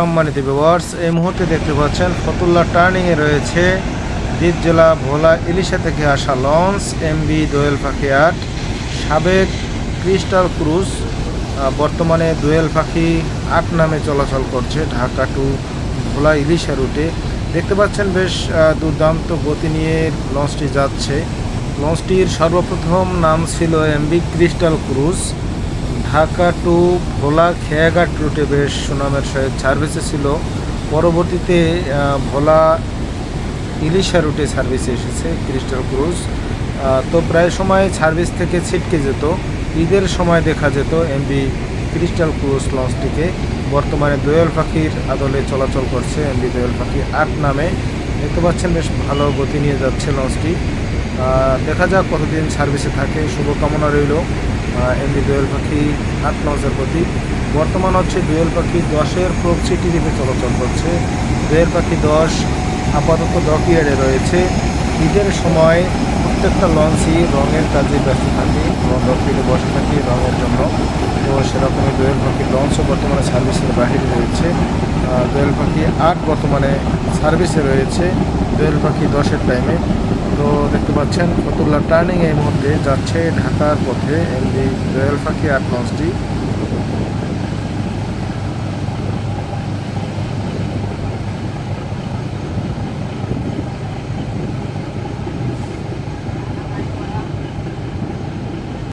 সম্মানিত ভিউয়ার্স এই মুহূর্তে দেখতে পাচ্ছেন ফতুল্লা টার্নিংয়ে রয়েছে দ্বীপ জেলা ভোলা ইলিশা থেকে আসা লঞ্চ এমবি দোয়েল পাখি আট, সাবেক ক্রিস্টাল ক্রুজ বর্তমানে দোয়েল পাখি আট নামে চলাচল করছে ঢাকা টু ভোলা ইলিশা রুটে। দেখতে পাচ্ছেন বেশ দুর্দান্ত গতি নিয়ে লঞ্চটি যাচ্ছে। লঞ্চটির সর্বপ্রথম নাম ছিল MB crystal cruise. Dhaka to Bhola খেয়াঘাট রুটে বেশ সুনামের সহিত সার্ভিসে ছিল। পরবর্তীতে ভোলা ইলিশা রুটে সার্ভিসে এসেছে ক্রিস্টাল ক্রুজ। তো প্রায় সময় সার্ভিস থেকে ছিটকে যেত। ঈদের সময় দেখা যেত এমবি ক্রিস্টাল ক্রুজ লঞ্চটিকে। বর্তমানে দোয়েল পাখির আদলে চলাচল করছে এমবি দোয়েল পাখি আট নামে। দেখতে পাচ্ছেন বেশ ভালো গতি নিয়ে যাচ্ছে লঞ্চটি। দেখা যাক কতদিন সার্ভিসে থাকে। শুভকামনা রইল। এমবি দোয়েল পাখি আট লঞ্চের প্রতি বর্তমান হচ্ছে দোয়েল পাখি দশের প্রোক সিটিভিতে চলাচল করছে। দোয়েল পাখি দশ আপাতত ডকিয়ার্ডে রয়েছে। ঈদের সময় প্রত্যেকটা লঞ্চই রঙের কাজে ব্যস্ত থাকে এবং ডকিয়ার্ডে বসে থাকি রঙের জন্য। তো সেরকমই দোয়েল পাখি লঞ্চও বর্তমানে সার্ভিসের বাহিরে রয়েছে। দোয়েল পাখি আট বর্তমানে সার্ভিসে রয়েছে। দোয়েল পাখি দশের টাইমে তো দেখতে পাচ্ছেন, ফতুল্লা টার্নিং এই মুহূর্তে যাচ্ছে ঢাকার পথে। এমনি দোয়েল পাখি আট লঞ্চটি